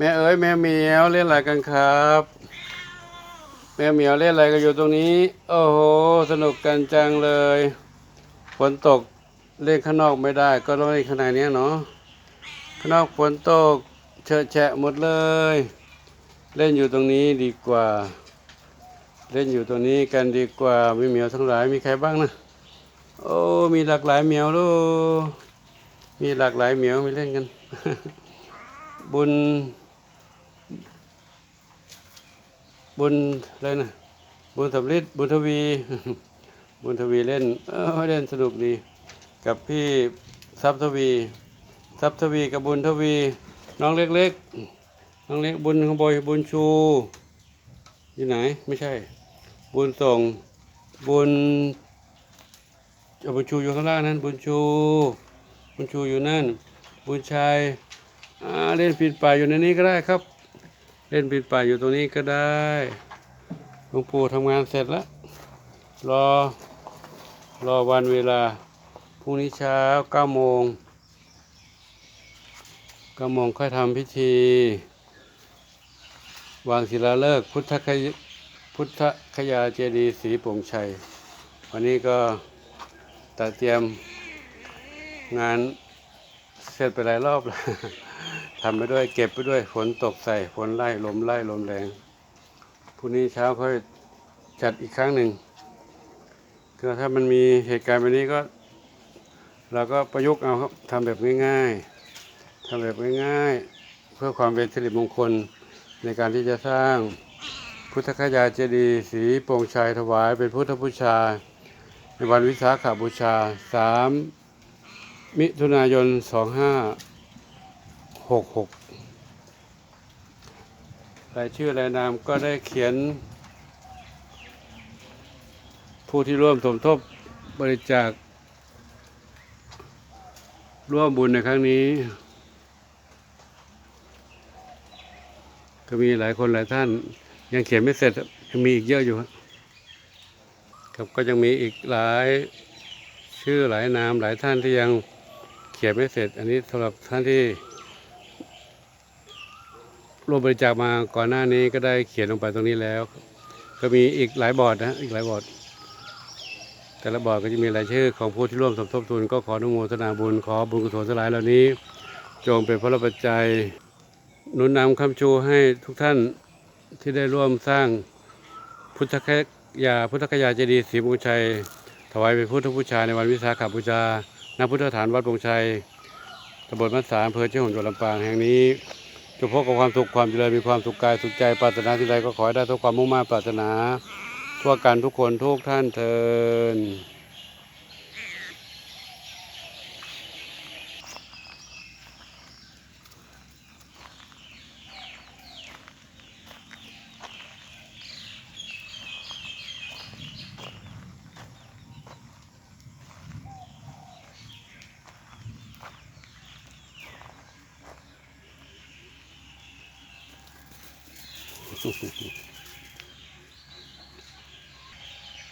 แม่เอ๋ยแม่เหมียวเล่นอะไรกันครับ แม่เหมียวเล่นอะไรกันอยู่ตรงนี้ โอ้โหสนุกกันจังเลยฝนตกเล่นข้างนอกไม่ได้ ก็ต้องเล่นข้างในเนี้ยเนาะข้างนอกฝนตกเชอะแฉะหมดเลย เล่นอยู่ตรงนี้ดีกว่า เล่นอยู่ตรงนี้กันดีกว่ามีเหมียวทั้งหลายมีใครบ้างนะโอ้มีหลากหลายเหมียวลูกมีหลากหลายเหมียวมีเล่นกัน บุญ บุญอะไรนะบุญสำลิดบุญทวี บุญทวีเล่นเออเล่นสนุกดีกับพี่ทรัพย์ทวีทรัพย์ทวีกับบุญทวี น้องเล็กๆน้องเล็กบุญขบอยบุญชู อยู่ไหนไม่ใช่ บุญส่งบุญบุญชูอยู่ข้างล่างนั้น บุญชู บุญชูอยู่นั่น บุญชัยอ่าเล่นปีนป่ายอยู่ในนี้ก็ได้ครับ เล่นปีนป่ายอยู่ตรงนี้ก็ได้หลวงปู่ทำงานเสร็จแล้ว รอ รอวันเวลา พรุ่งนี้เช้าเก้าโมงเก้าโมงค่อยทำพิธี วางศิลาฤกษ์พุทธคยพุทธคยาเจดีย์ศรีป่งชัย วันนี้ก็ตัดเตรียมงานเสร็จไปหลายรอบแล้ว ทำไปด้วยเก็บไปด้วยฝนตกใส่ฝนไล่ลมไล่ลมแรงพรุ่งนี้เช้าค่อยจัดอีกครั้งหนึ่งก็ถ้ามันมีเหตุการณ์แบบนี้ก็เราก็ประยุกต์เอาครับทำแบบง่ายๆทำแบบง่ายๆ เพื่อความเป็นสิริมงคลในการที่จะสร้างพุทธคยาเจดีย์สีโปร่งชัยถวายเป็นพุทธบูชา ในวันวิสาขบูชา 3 มิถุนายน 2566รายชื่อรายนามก็ได้เขียน ผู้ที่ร่วมสมทบบริจาค ร่วมบุญในครั้งนี้ ก็มีหลายคนหลายท่าน ยังเขียนไม่เสร็จยังมีอีกเยอะอยู่ครับก็ยังมีอีกหลายชื่อหลายนามหลายท่านที่ยังเขียนไม่เสร็จ อันนี้สำหรับท่านที่ ร่วมบริจาคมาก่อนหน้านี้ก็ได้เขียนลงไปตรงนี้แล้ว ก็มีอีกหลายบอร์ดนะอีกหลายบอร์ดแต่ละบอร์ดก็จะมีรายชื่อของผู้ที่ร่วมสมทบทุน ก็ขออนุโมทนาบุญขอบุญกุศลสลายเหล่านี้ จงเป็นพระปัจจัยหนุนนำคำชูให้ทุกท่านที่ได้ร่วมสร้างพุทธคยาพุทธคยาเจดีย์ศรีบุญชัย ถวายเป็นพุทธบูชาในวันวิสาขบูชาณพุทธฐานวัดบงชัยตำบลมัสสาอำเภอเจ้าหงส์จังหวัดลำปางแห่งนี้ จงพบกับความสุขความเจริญมีความสุขกายสุขใจปรารถนาที่ใดก็ขอให้ได้ทุกความมุ่งมั่นปรารถนา ทั่วกันทุกคนทุกท่านเทิน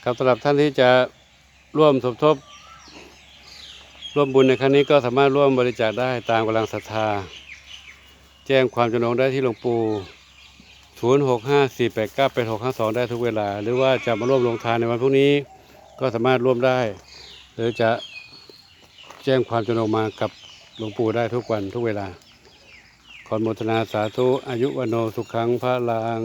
ครับสำหรับท่านที่จะร่วมสมทบ ร่วมบุญในครั้งนี้ก็สามารถร่วมบริจาคได้ตามกำลังศรัทธา แจ้งความจำนงได้ที่หลวงปู่0 6 5 4 8 9 8 6 5 2 ได้ทุกเวลา หรือว่าจะมาร่วมลงทานในวันพรุ่งนี้ ก็สามารถร่วมได้ หรือจะแจ้งความจำนงมากับหลวงปู่ได้ทุกวันทุกเวลา ขอนุโมทนาสาธุอายุวโนสุขังพระลัง